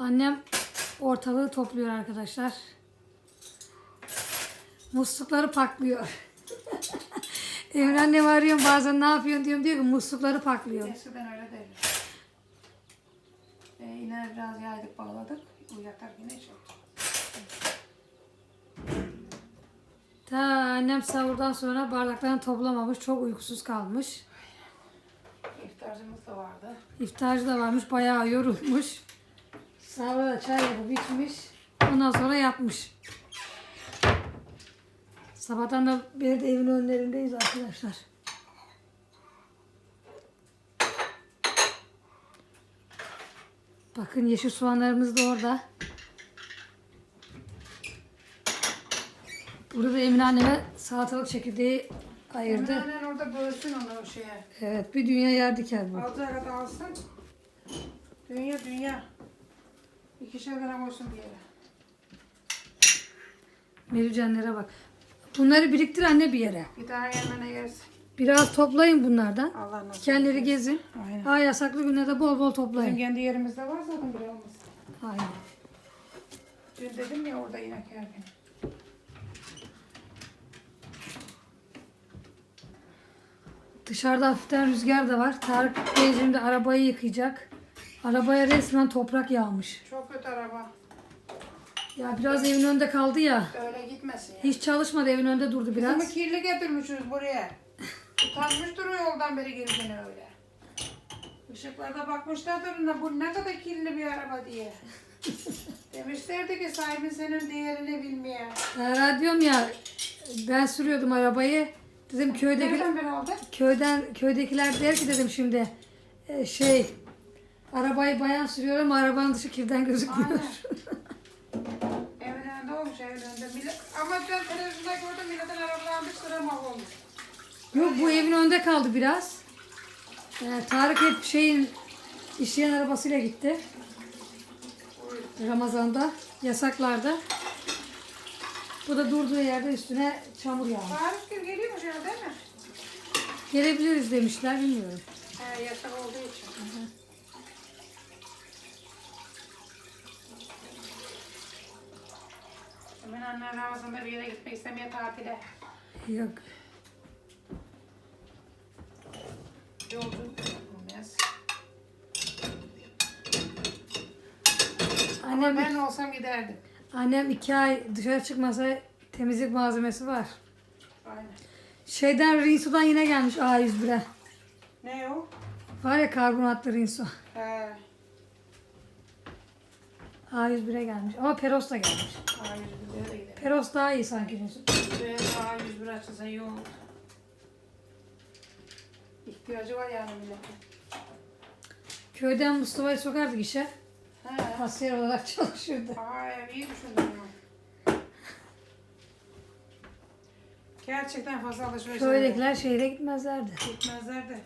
Annem ortalığı topluyor arkadaşlar. Muslukları paklıyor. Emre annem arıyorum bazen ne yapıyorsun diyorum diyor ki muslukları paklıyor. Eskiden öyle değil. E, yine biraz yaydık bağladık. Yatak yine şey. Ta annem sahurdan sonra bardaklarını toplamamış. Çok uykusuz kalmış. İftarcımız da vardı. İftarcı da varmış. Bayağı yorulmuş. Sahura da çay yapıp içmiş. Ondan sonra yatmış. Sabahtan da beri de evin önlerindeyiz arkadaşlar. Bakın yeşil soğanlarımız da orada. Burada da Emine anneme salatalık çekirdeği ayırdı. Hemen orada bölsün onu o şeye. Evet bir dünya yer diker bu. Alacağı kadar alsın. Dünya dünya. İkişer gram olsun bir yere. Mericanlara bak. Bunları biriktir anne bir yere. Bir daha gelmene gelsin. Biraz toplayın bunlardan. Allah nasip Dikenleri etsin. gezin. Aynen. Ha yasaklı günlerde bol bol Bizim toplayın. kendi yerimizde var zaten bir olmaz. Aynen. Dün dedim ya orada inek her gün. Dışarıda hafiften rüzgar da var. Tarık Bey şimdi arabayı yıkayacak. Arabaya resmen toprak yağmış. Çok kötü araba. Ya biraz evin önünde kaldı ya. Öyle gitmesin ya. Hiç çalışmadı evin önünde durdu Biraz. biraz. kirli getirmişiz buraya. Utanmış duruyor yoldan beri gelirken öyle. Işıklarda bakmışlardır da bu ne kadar kirli bir araba diye. Demişlerdi ki sahibin senin değerini bilmeye. Ya diyorum ya ben sürüyordum arabayı. Dedim köydeki Nereden beri aldın? köyden köydekiler der ki dedim şimdi e, şey arabayı bayan sürüyor ama arabanın dışı kirden gözükmüyor. Aynen. Evin önünde olmuş evin önünde. Millet, ama ben televizyonda gördüm milletin arabalarında sıra mahvolmuş. Yok bu evin önünde kaldı biraz. Ee, Tarık hep şeyin işleyen arabasıyla gitti. Ramazan'da, yasaklarda. Bu da durduğu yerde üstüne çamur yağmış. Tarık gün geliyormuş ya değil mi? Gelebiliriz demişler bilmiyorum. He yasak olduğu için. Hemen annem Ramazan'da bir yere gitmek istemiyor tatile. Yok. Yolculuk. Ama Annem, ben olsam giderdim. annem iki ay dışarı çıkmasa temizlik malzemesi var. Aynen. Şeyden Rinsu'dan yine gelmiş A101'e. Ne o? Var ya karbonatlı Rinsu. He. A101'e gelmiş. Ama Peros da gelmiş. Hayır, bir de gidelim. Peros daha iyi sanki Rinsu. Şuraya daha 101 açılsa iyi olur. İhtiyacı var yani milletin. Köyden Mustafa'yı sokardık işe. He. Kasiyer olarak çalışıyordu. Aa, iyi düşündün ya. Gerçekten fazla alışveriş Köydekiler şehre gitmezlerdi. gitmezler de.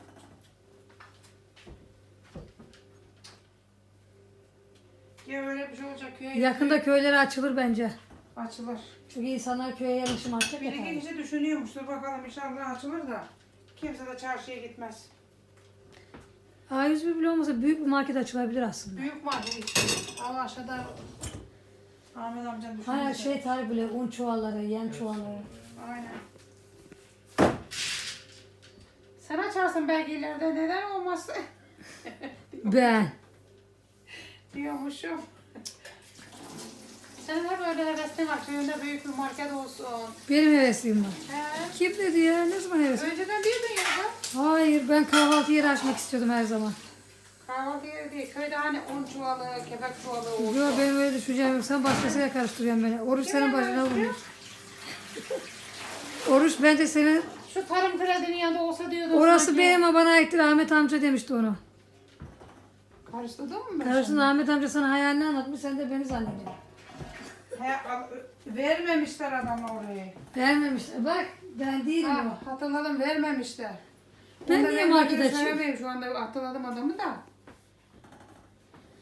Ya öyle bir şey olacak köye Yakında köyleri açılır bence. açılır. Çünkü insanlar köye yerleşim artacak Bir ya. iki tabii. kişi düşünüyormuş. Dur bakalım inşallah açılır da. Kimse de çarşıya gitmez. A101 bile olmasa büyük bir market açılabilir aslında. Büyük market işte. Ama aşağıda Ahmet amcan düşünüyor. Hala şey tarih bile un çuvalları, yem çuvalları. Aynen. Sen açarsın belki ileride neden olmasın Ben. Diyormuşum. Sen hep öyle hevesli var. Köyünde büyük bir market olsun. Benim hevesim var. He. Kim dedi ya? Ne zaman hevesim? Önceden diyordun ya da. Hayır ben kahvaltı yeri açmak istiyordum her zaman. Kahvaltı yeri değil. Köyde hani un çuvalı, kepek çuvalı olsun. Yok benim öyle düşüncem yok. Sen başkasıyla karıştırıyorsun beni. Oruç senin başına vurmuş. Oruç bence senin... Şu tarım kredinin yanında olsa diyordun Orası sanki. benim ama bana aittir. Ahmet amca demişti onu. Karıştırdın mı ben Karışın şimdi? Ahmet amca sana hayalini anlatmış. Sen de beni zannediyorsun. He, al- vermemişler adama orayı. Vermemişler. Bak ben değilim o. Ha, hatırladım vermemişler. Ben Onda niye ben market açayım? söylemeyeyim şu anda hatırladım adamı da.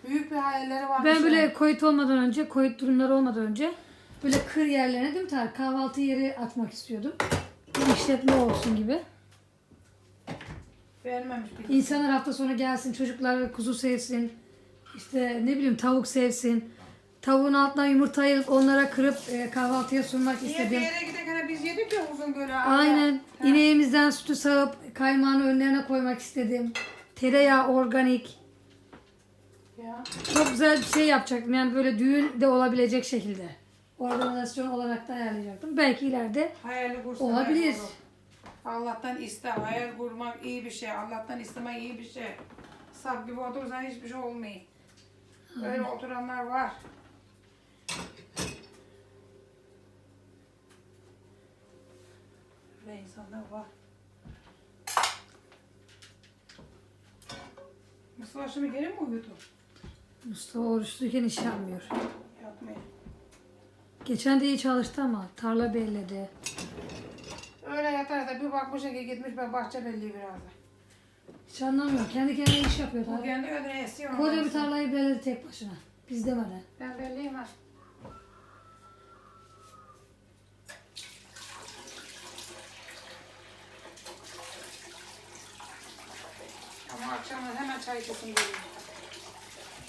Büyük bir hayalleri varmış. Ben böyle koyut olmadan önce, koyut durumları olmadan önce böyle kır yerlerine değil mi Tarık? Kahvaltı yeri açmak istiyordum. Bir işletme olsun gibi. Vermemiş bir. İnsanlar hafta sonu gelsin, çocuklar kuzu sevsin. işte ne bileyim tavuk sevsin. Tavuğun altına yumurta ayırıp onlara kırıp e, kahvaltıya sunmak Niye bir istedim. yere giderken biz yedik ya uzun böyle. Aynen. İneğimizden sütü sağıp kaymağını önlerine koymak istedim. Tereyağı organik. Ya. Çok güzel bir şey yapacaktım. Yani böyle düğün de olabilecek şekilde. Organizasyon olarak da ayarlayacaktım. Belki ileride Hayali. Olabilir. Allah'tan iste. Hayal kurmak iyi bir şey. Allah'tan istemek iyi bir şey. Sap gibi oturursan hiçbir şey olmuyor. Böyle oturanlar var. Böyle insanlar var. Mustafa şimdi geri mi uyudu? Mustafa oruçluyken iş yapmıyor. Yapmıyor. Geçen de iyi çalıştı ama tarla belledi. Öyle yatar da bir bakmış ki gitmiş ben bahçe belli biraz da. Hiç anlamıyorum. Kendi kendine iş yapıyor. Bu Tarla. kendi ödüne esiyor. Koca bir tarlayı belledi tek başına. Bizde var ha. Ben belliyim ha. Ama akşamlar hemen çay içesim geliyor.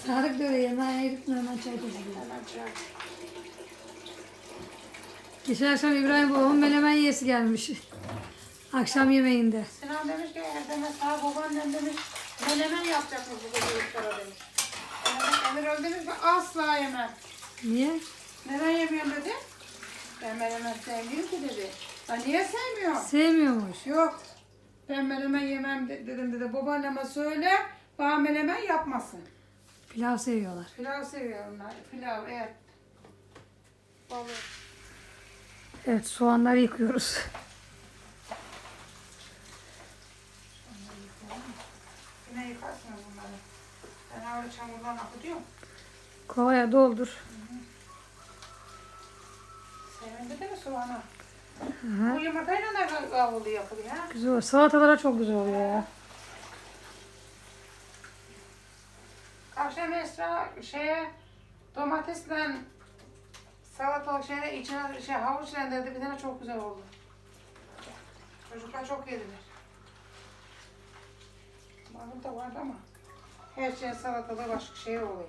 Tarık da öyle yemeğe yedik hemen çay koyuyor. Hemen çay. Geçen akşam İbrahim babamın menemen yiyesi gelmiş. Akşam yemeğinde. Sinan demiş ki Erdem'e sağ babaannem demiş menemen yapacakmış bu gece iftara demiş. Emir, Emir öyle demiş ki asla yemem. Niye? Neden yemiyorsun dedi. Ben menemen sevmiyorum ki dedi. Ben niye sevmiyorum? Sevmiyormuş. Yok. Ben menemen yemem de- dedim dedi. Babaanneme söyle bana menemen yapmasın. Pilav seviyorlar. Pilav seviyorlar. Pilav, et. Balık. Evet soğanları yıkıyoruz. Yine yıkarsın bunları. Ben öyle çamurdan akıtıyorum. Kovaya doldur. Sevindi değil mi soğanı? Hı. Bu yumurtayla da kavrulu yapılıyor ha. Güzel oluyor. Salatalara çok güzel oluyor ya. Akşam Esra şeye domatesle salatalık şeye içine şey havuç rendeledi bir tane çok güzel oldu. Çocuklar çok yediler. Marul da vardı ama her şey salatalık başka şey oluyor.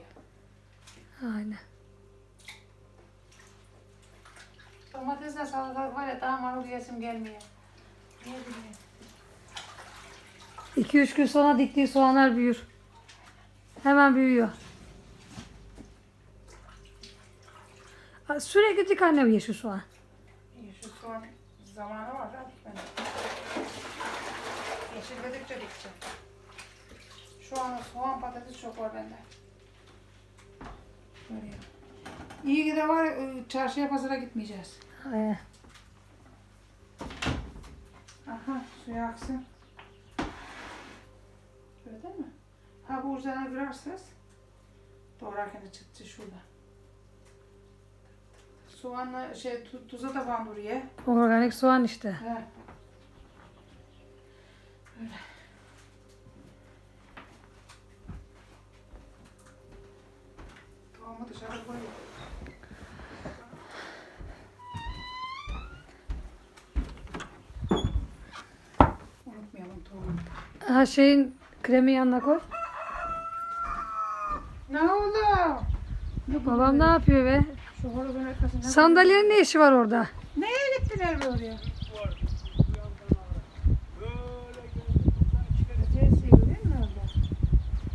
Aynen. Domatesle salatalık var ya daha marul yesim gelmiyor. Niye bilmiyorum. 2-3 gün sonra diktiği soğanlar büyür. Hemen büyüyor. Sürekli dik annem yeşil soğan. Şu soğan zamanı var ha dikmenin. Yeşilledikçe dikeceğim. Şu an soğan patates çok var bende. Böyle. İyi ki de var ıı, çarşıya pazara gitmeyeceğiz. Ee, Aha suya aksın. Böyle değil mi? Ha bu ucuna kırarsınız. Doğrarken de çıktı şurada. Soğanla şey tu- tuza da banduruyor. organik soğan işte. He. Öyle. Tohumu dışarı. Unutmayalım. Ha şeyin kremi yanına koy. Ne oldu? Babam ne yapıyor be? Şu horozun arkasında. Sandalyenin ne işi var orada? Neye gittiler oraya?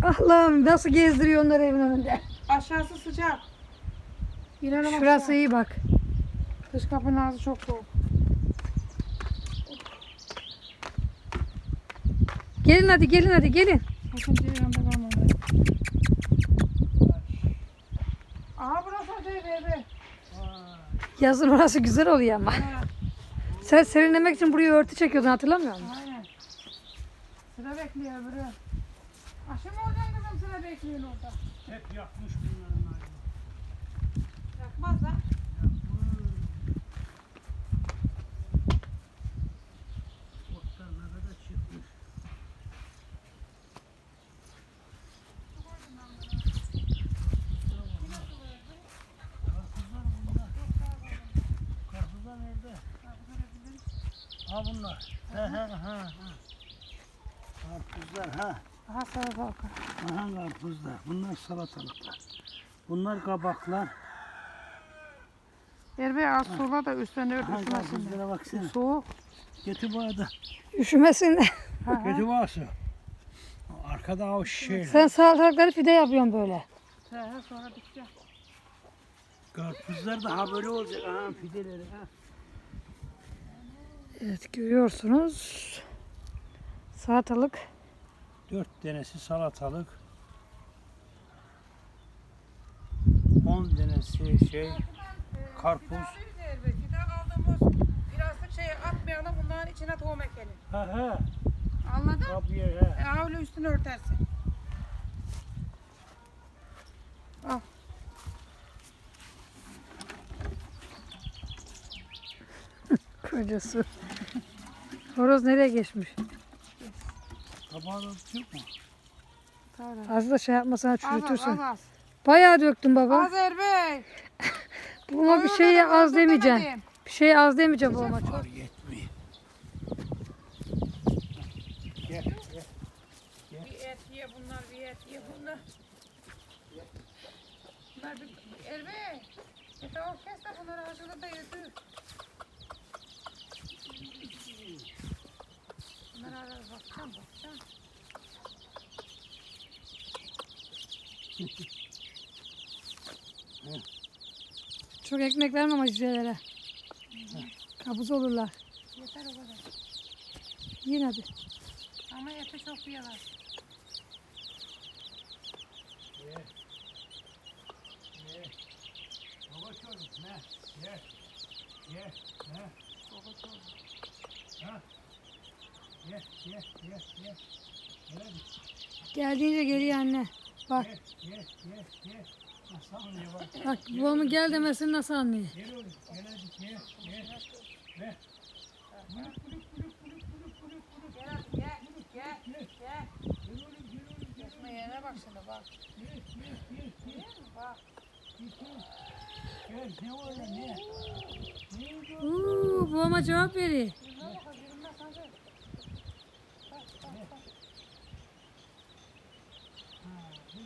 Allah'ım nasıl gezdiriyor onları evin önünde. Aşağısı sıcak. İnelim Şurası aşağı. iyi bak. Dış kapının ağzı çok soğuk. Gelin hadi gelin hadi gelin. Sakın. Aha burası acayip evi. Yazın orası güzel oluyor ama. Ha, Sen serinlemek için buraya örtü çekiyordun hatırlamıyor musun? aynen. Sıra bekliyor öbürü. Aşı mı olacaksın kızım sıra bekliyor orada? Hep yakmış bunların aynı. Yakmaz lan. Otlarına da çıkmış. Karpuzlar bunlar. Karpuzlar nerede? Ha. Karpuzlar ha. Aha salatalık. Aha karpuzlar. Bunlar salatalıklar. Bunlar kabaklar. Erbey az sola da üstüne Aha örtüşmesin. karpuzlara baksana. Soğuk. Getir bu arada. Üşümesin de. Getir bu arası. Arkada o şey. Sen salatalıkları pide yapıyorsun böyle. He, he, sonra bitecek. Karpuzlar da ha böyle olacak. Aha fideleri. Ha. Evet görüyorsunuz. Salatalık. Dört tanesi salatalık. On tanesi şey karpuz. Bir daha aldığımız birazcık şey atmayalım bunların içine tohum ekelim. Ha ha. Anladın? Kapıya ha. E, öyle üstünü örtersin. Al. Kocası. Horoz nereye geçmiş? Kabağı da yok mu? Tamam. Az da şey yapmasana Az az çürütürsün. az az. Bayağı döktün baba. Az Erbey. Buna bir şey dedim, az demedim. Bir şey az demeyeceğim babama. Çok. Var yetmiyor. Gel gel. Bir et ye bunlar, bir et ye bunlar. Bunlar bir Erbey. Bir tavuk kes de bunları hazırla da yedir. Bunlara ara bakacağım, bakacağım. Çok ekmek vermem ama cücelere. Kabuz olurlar. Yeter o kadar. Yiyin hadi. Ama eti çok yiyorlar. Baba çocuğum ne? Gel. Gel. Ne? Ha? Gel gel gel gel. Gel Geldiğince geliyor anne. Bak gel gel gel. Nasıl anlıyor bak. bak babamın gel demesini nasıl anlıyor? Gel oğlum gel hadi gel gel. Ver. Kulüp kulüp kulüp kulüp kulüp kulüp kulüp. Gel hadi gel, gel, gel. Gel oğlum gel oğlum. Kesme yerine bak şimdi bak. Gel gel gel gel. Bak. Gel ne var ne? Uuu babama cevap veriyor.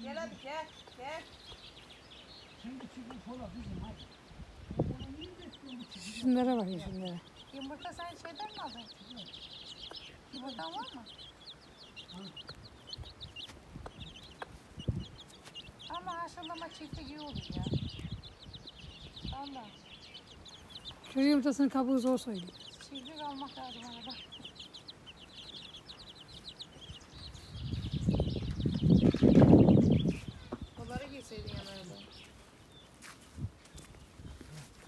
Gel hadi gel, gel. Şimdi çıkın kola bizim hadi. Şunlara bakın şunlara. Yumurta sen şeyden mi aldın? Yumurtan var mı? Ama haşlama çiftlik iyi olur ya. Allah. Köy yumurtasının kabuğu zor soyuluyor. Çiftlik almak lazım arada. Kolları giyseydin yanarda.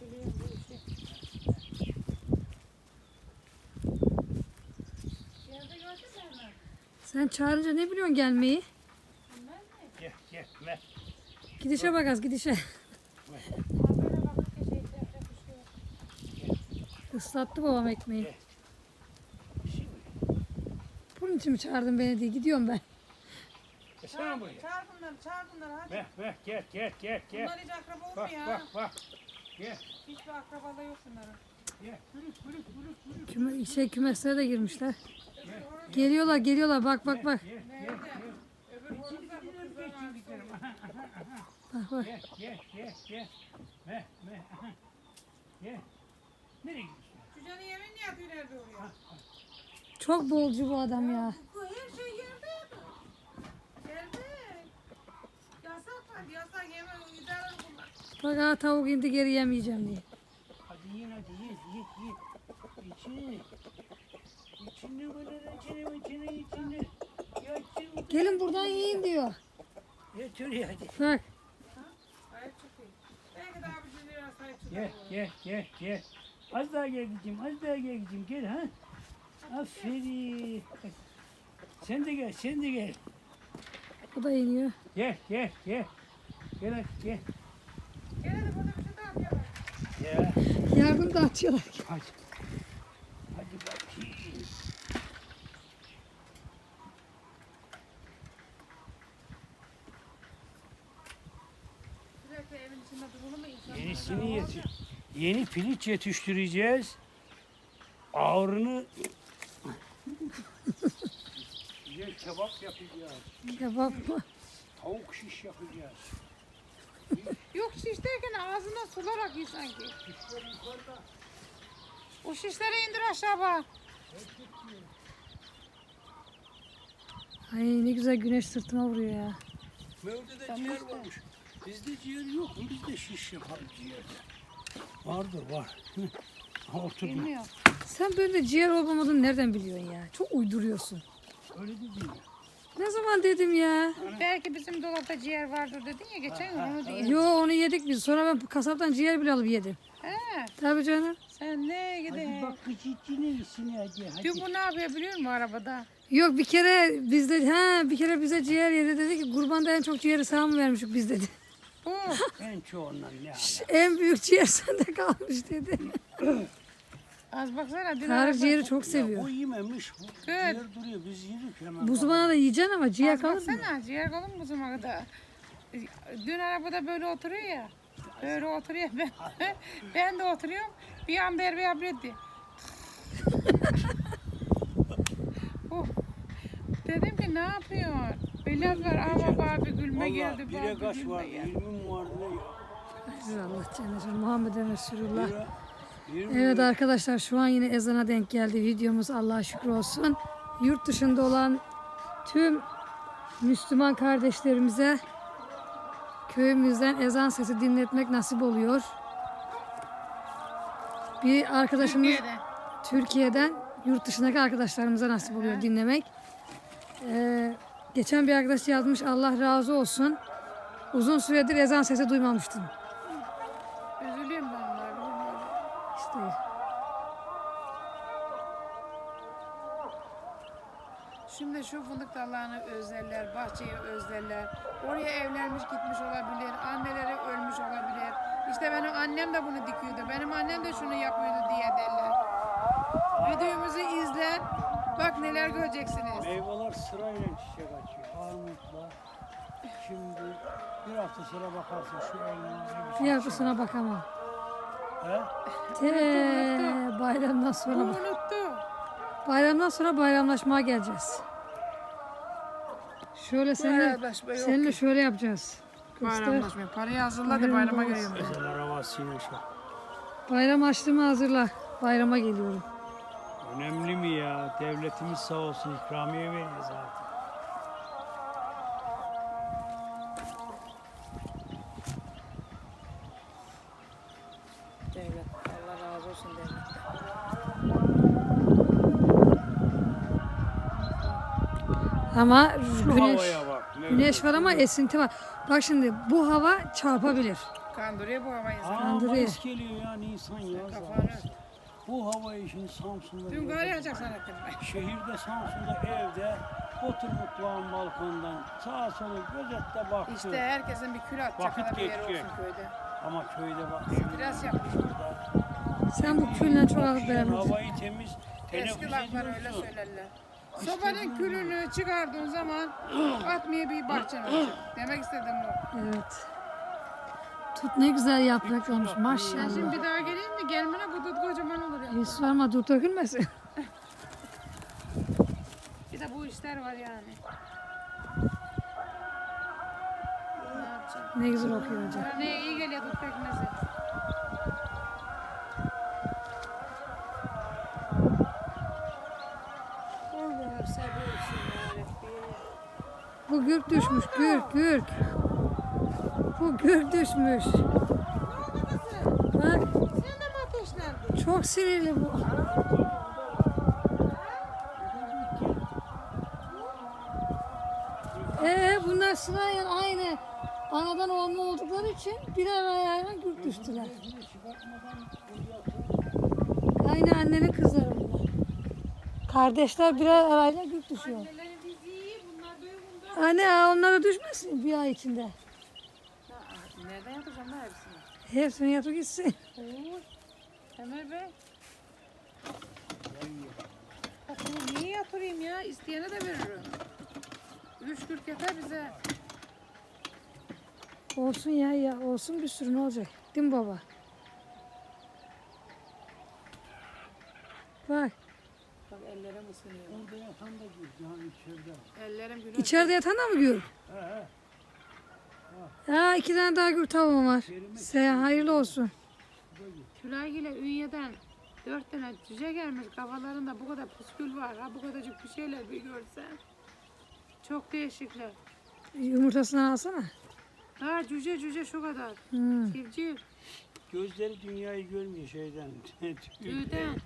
Biliyorum bu işi. Yerde gördün mü? Sen çağırınca ne biliyorsun gelmeyi? Gel gel ver. Gidişe bak az gidişe. Islattı babam ekmeği. Şimdi. Bunun için mi çağırdın beni diye gidiyorum ben. Sen buraya. Çağır bunları, çağır bunları hadi. Ver ver gel gel gel gel. Bunlar hiç akraba Bak olmuyor bak ha. bak. Gel Hiçbir akrabalığı yok bunların. Küme, şey kümeslere de girmişler. Geliyorlar geliyorlar bak bak bak. Bak bak. Çok bolcu bu adam ya. Her şey yerde. Yasak var, yasak. Bak ha tavuk indi geri yemeyeceğim diye. Yiyin hadi yiyin yiyin yiyin. İçini. İçini böyle içini içini içini. Ya içini. Gelin buradan yiyin diyor. Getir ya hadi. Bak Gel gel gel gel. Az daha gel gideceğim az daha gel gideceğim gel ha. Aferin. Sen de gel sen de gel. o da iniyor. Gel gel gel. Gel hadi gel. Gel hadi burada bir şey daha yapıyorlar. Ya Yardım da atıyorlar. hadi. Hadi bakayım. Yenisini yetiş. Yeni piliç yetiştireceğiz. Ağrını Gel kebap yapacağız. Kebap mı? Tavuk şiş yapacağız. Yok şiş derken ağzına sular akıyor sanki. O şişleri indir aşağı bak. Ay ne güzel güneş sırtıma vuruyor ya. Mevlüt'te Tamam ciğer işte. varmış. Bizde ciğer yok mu? Biz de şiş yaparız ciğerde. Vardır var. Hı. Ha. Bilmiyorum. Sen böyle ciğer olmamadığını nereden biliyorsun ya? Çok uyduruyorsun. Öyle de değil. Ne zaman dedim ya? Belki bizim dolapta ciğer vardır dedin ya geçen gün onu diye. Yo onu yedik biz. Sonra ben kasaptan ciğer bile alıp yedim. He, Tabii canım. sen ne Hadi gidin? bak küçük ne iyisin hadi. hadi. Dün bu ne yapıyor biliyor musun arabada? Yok bir kere bizde ha bir kere bize ciğer yedi dedi ki kurbanda en çok ciğeri sağ mı vermişik biz dedi. Bu. En çoğundan ne ala. En büyük ciğer sende kalmış dedi. Az baksana dün Tarık ciğeri çok Ya seviyor. bu yememiş. Bu ciğer duruyor. Biz yedik hemen. Bu zamana da yiyeceksin ama ciğer Az kalır mı? baksana ciğer kalın mı bu zamana kadar? Dün arabada böyle oturuyor ya. Böyle oturuyor ben. ben de oturuyorum. Bir anda Erbe abi etti. oh. Dedim ki ne yapıyorsun? Biraz var ama Barbie gülme Valla geldi. bire Barbie kaç gülme var? geldi. 20 mi vardı ne? Allah cennet Muhammed'e Resulullah. Bire, 20 Evet arkadaşlar şu an yine ezana denk geldi videomuz Allah'a şükür olsun. Yurt dışında olan tüm Müslüman kardeşlerimize köyümüzden ezan sesi dinletmek nasip oluyor. Bir arkadaşımız Türkiye'de. Türkiye'den yurt dışındaki arkadaşlarımıza nasip oluyor dinlemek. Ee, geçen bir arkadaş yazmış Allah razı olsun. Uzun süredir ezan sesi duymamıştım. İşte Şimdi şu fındık dallarını özlerler, bahçeyi özlerler. Oraya evlenmiş gitmiş olabilir, anneleri ölmüş olabilir. İşte benim annem de bunu dikiyordu, benim annem de şunu yapıyordu diye derler. Videomuzu izler, bak neler göreceksiniz. Meyveler sırayla çiçek açıyor. Armutlar. Şimdi bir hafta sonra bakarsın şu elma. bir haftasına bakamam. Te bayramdan sonra unuttu. bayramdan sonra bayramlaşmaya geleceğiz. Şöyle seninle, seninle şöyle yapacağız. Göster. Bayramlaşma, parayı hazırla da Bayram bayrama geliyorum. Bayram açlığımı hazırla. Bayrama geliyorum. Önemli mi ya? Devletimiz sağ olsun ikramiye veriyor zaten. Ama Şu güneş bak. Güneş var ama esinti var. Bak şimdi bu hava çarpabilir. Kandırıyor bu havayı. Aa, Kandırıyor. Mayıs geliyor ya Nisan. Kafanı. ayı. Bu havayı şimdi Samsun'da Dün gari yağacak zannettim ben. Şehirde Samsun'da evde otur mutfağın balkondan sağa sola gözetle baktı. İşte herkesin bir kül atacak Vakit kadar bir yeri geçecek. olsun köyde. Ama köyde bak. Biraz yapmış. Sen bu külle çok Oksijen, beğenmedin. havayı temiz teneffüs Eski laflar öyle ediyorsun. söylerler. Sobanın külünü çıkardığın zaman atmaya bir bahçen olacak. Demek istedim bu. Evet. Tut ne güzel yapraklamış Ben maşallah. şimdi bir daha geleyim mi? Gelmene bu dut kocaman olur ya. Yusuf ama dur dökülmesin. Bir de bu işler var yani. Ne yapacağım? ne güzel okuyor hocam. Ne iyi geliyor dut pekmezi. Allah'ım sabır olsun yarabbim. Bu gürk düşmüş gürk gürk. Bu gürk düşmüş. Bak çok sinirli bu. Ee bunlar sırayla aynı anadan olma oldukları için bir araya gürk düştüler. Aynı annenin kızları bunlar. Kardeşler bir arayla gürk düşüyor. Anneleri biz iyi, bunlar büyük bunlar. Anne onlara düşmesin bir ay içinde. Nereden yapacağım da hepsini? Hepsini yatıp gitsin. Oy. Ömer Bey. Bunu niye yatırayım ya? İsteyene de veririm. Üç kırk yeter bize. Olsun ya ya olsun bir sürü ne olacak? Değil mi baba? Bak Orada yatan da yani içeride. Ellerim günah. İçeride yatan da mı gül? Ha ha. Ya iki tane daha gül tavuğum var. Sen hayırlı olsun. Tülay ile Ünye'den dört tane cüce gelmiş kafalarında bu kadar püskül var. Ha bu kadarcık bir şeyler bir görsen. Çok değişikler. Yumurtasını alsana. Ha cüce cüce şu kadar. Hmm. Civciv. Gözleri dünyayı görmüyor şeyden. Tüyden.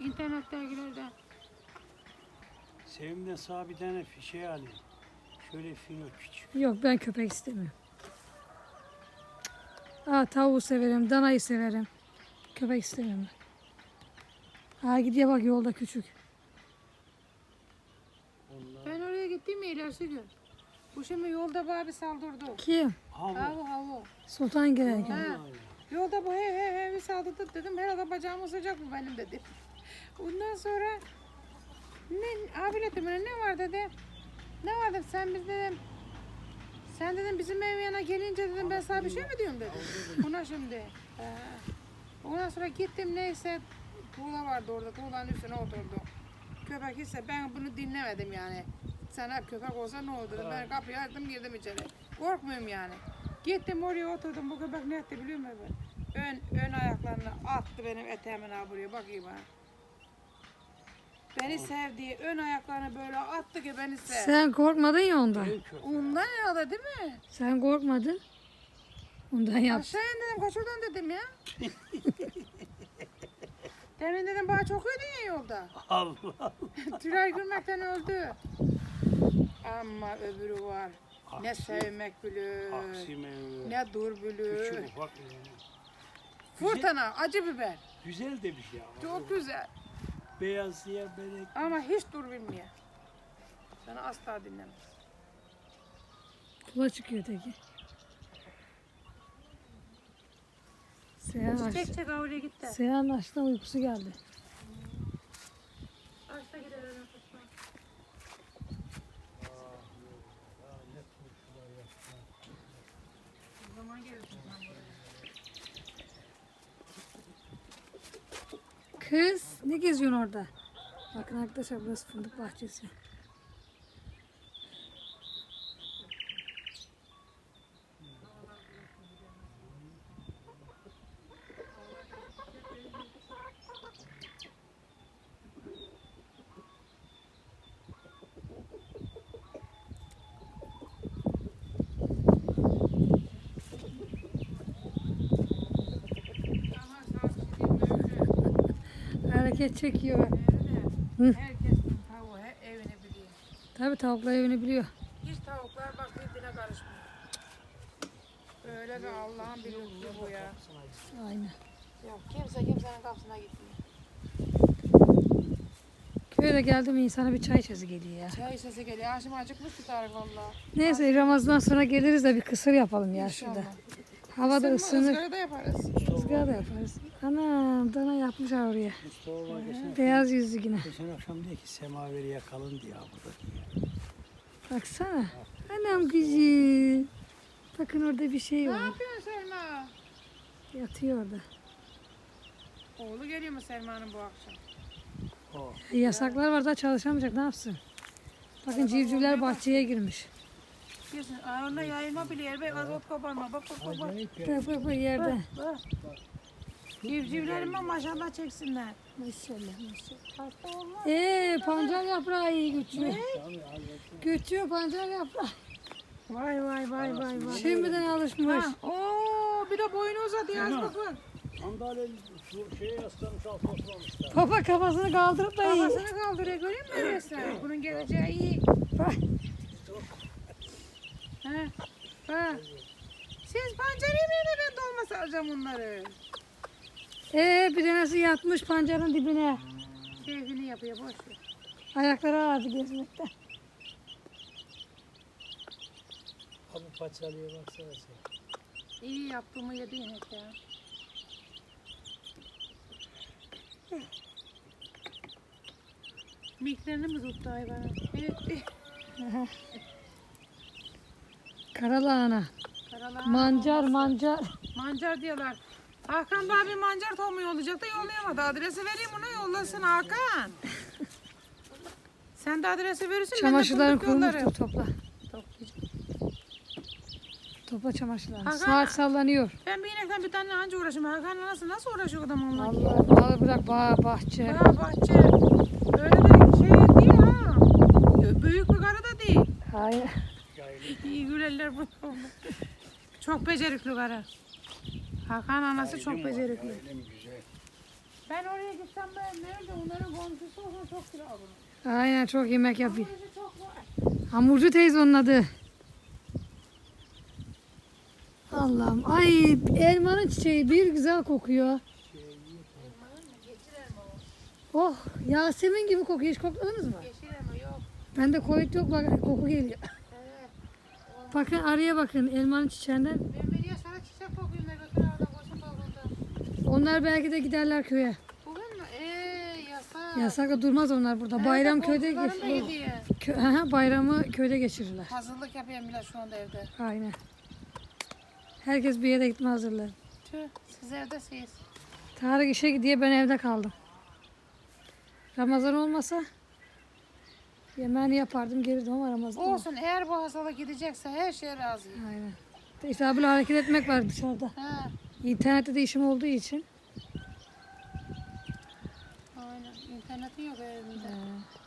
İnternettekilerden. Sevimden sağ bir tane şey alayım. Şöyle fino küçük. Yok ben köpek istemiyorum. Aa, tavuğu severim, danayı severim. Köpek istemiyorum ben. Ha gidiyor bak yolda küçük. Onlar. Ben oraya gittim mi ilerisi gün. Bu şimdi yolda bana bir saldırdı. Kim? Ha bu. Havu havu. Sultan gelirken. Ha. Yolda bu he he he bir saldırdı dedim. Herhalde bacağım ısıracak mı benim dedim. Ondan sonra ne abi dedim ne var dedi. Ne var dedim sen biz dedim. Sen dedim bizim ev yana gelince dedim ben sana bir şey mi diyorum dedim. Buna şimdi. Ha. Ondan sonra gittim neyse tuğla vardı orada tuğlanın üstüne oturdu. Köpek ise ben bunu dinlemedim yani. Sana köpek olsa ne olur dedim. Ben kapıyı açtım girdim içeri. Korkmuyorum yani. Gittim oraya oturdum. Bu köpek ne etti biliyor musun? Ön, ön ayaklarını attı benim eteğimin ha buraya. Bakayım ha. Beni sevdiği ön ayaklarını böyle attı ki beni sev. Sen korkmadın ya ondan. Ondan herhalde değil mi? Sen korkmadın. Ondan yap. Aşağı in dedim kaç oradan dedim ya. Demin dedim bana çok ödün ya yolda. Allah. Tülay gülmekten öldü. Ama öbürü var. Ne sevmek bilir. Aksime. Ne dur bilir. Küçük ufak. yani. Fırtına, acı biber. Güzel de bir şey ama. Çok güzel. Beyaz siyah belek. Ama hiç dur bilmiyor. Sana asla dinlemez. Kula çıkıyor teki. Seyhan açtı. Çek oraya git de. Seyhan açtı uykusu geldi. Aç da gider öyle. Kız ne geziyorsun orada? Bakın arkadaşlar burası fındık bahçesi. Ama sana bir şey diyeyim mi? Hareket çekiyor. Öyle. Herkesin tavuğu he, evini biliyor. Tabi tavuklar evini biliyor. Hiç tavuklar bak birbirine karışmıyor. Öyle bir Allah'ın bir lütfu bu ya. Aynen. Yok kimse kimsenin kapısına gitmiyor. Köye geldi mi insana bir çay içesi geliyor ya. Çay sesi geliyor. Aşım acıkmış tutarık valla. Neyse Ramazan'dan sonra geliriz de bir kısır yapalım ya şurada. Hava da ısınır. Izgara da yaparız. Izgara da yaparız. Anam dana yapmışlar oraya. Mustafa var geçen, Beyaz yüzlü yine. geçen akşam diyor ki semaveri yakalın diye burada diye. Baksana. Anam güzel. Bakın orada bir şey Ne var. yapıyorsun Selma? Yatıyor orada. Oğlu geliyor mu Selma'nın bu akşam? O. Yasaklar var da çalışamayacak ne yapsın? Bakın civcivler bahçeye girmiş. Girsin. Ayağına yayılma bile yer. Bak azot koparma. Bak bak bak. bak. Acayip ya. Bak bak bak yerde. Bak. Civcivlerime maşallah çeksinler. Maşallah maşallah. Hasta olma. Eee pancar yaprağı iyi götürüyor. Tabii. Götürüyor pancar yaprağı. Vay vay vay vay vay. Şimdiden alışmış. Ha, Oo, bir de boynu uzadı ya. Ana. Bak bak. Sandalye şu şeye yaslanmış altına oturmamışlar. Baba kafasını kaldırıp da iyi. Kafasını kaldırıyor görüyor musun? Bunun geleceği iyi. Bak. Ha, bak. Siz pancar yemeğine ben dolma saracağım onları. Ee bir tanesi yatmış pancarın dibine. Keyfini yapıyor boş ver. Ayakları ağrıdı gezmekten. Abi paçalıya baksana sen. İyi yaptığımı yedi yemek ya. Miklerini mi tuttu hayvanın? Evet. Karalahana. Karalahana Mancar olmasa- mancar. Mancar diyorlar. Hakan da bir mancar tohumu yollayacaktı yollayamadı. Adresi vereyim ona yollasın Hakan. Sen de adresi verirsin. yollarım. kurumuştur topla. Topla çamaşırlarını. Hakan- Saat sallanıyor. Ben bir inekten bir tane anca uğraşıyorum. Hakan nasıl nasıl uğraşıyor adam onunla? Allah malı bırak bağ bahçe. Ha bahçe. Öyle de şey değil ha. Büyük bir karı da değil. Hayır. İyi gülerler bu. çok becerikli karı. Hakan anası çok becerikli. Ailem güzel. Ben oraya gitsem ben nerede onların komşusu olsa çok kira alırım. Aynen çok yemek yapıyor. Burası çok var. Hamurcu teyze onun adı. Allah'ım. Ay elmanın çiçeği bir güzel kokuyor. Oh Yasemin gibi kokuyor. Hiç kokladınız mı? Yeşil elma yok. Ben de koyut yok bak koku geliyor. Evet. Bakın araya bakın elmanın çiçeğinden. Veriyor sana çiçek kokuyum da götür oradan koşun balkonda. Onlar belki de giderler köye. Bugün mü? Eee yasak. Yasakla durmaz onlar burada. Bayram köyde geçirir. Kö Aha, bayramı köyde geçirirler. Hazırlık yapıyorum bile şu anda evde. Aynen. Herkes bir yere gitme hazırlar. Tüh siz evdesiniz. Tarık işe gidiyor ben evde kaldım. Ramazan olmasa yemeğini yapardım gelirdim ama Ramazan. Olsun eğer bu hastalık gidecekse her şeye razıyım. Aynen. Böyle hareket etmek var dışarıda. Ha, İnternette de işim olduğu için. aynen. İnterneti yok evimde. Ee,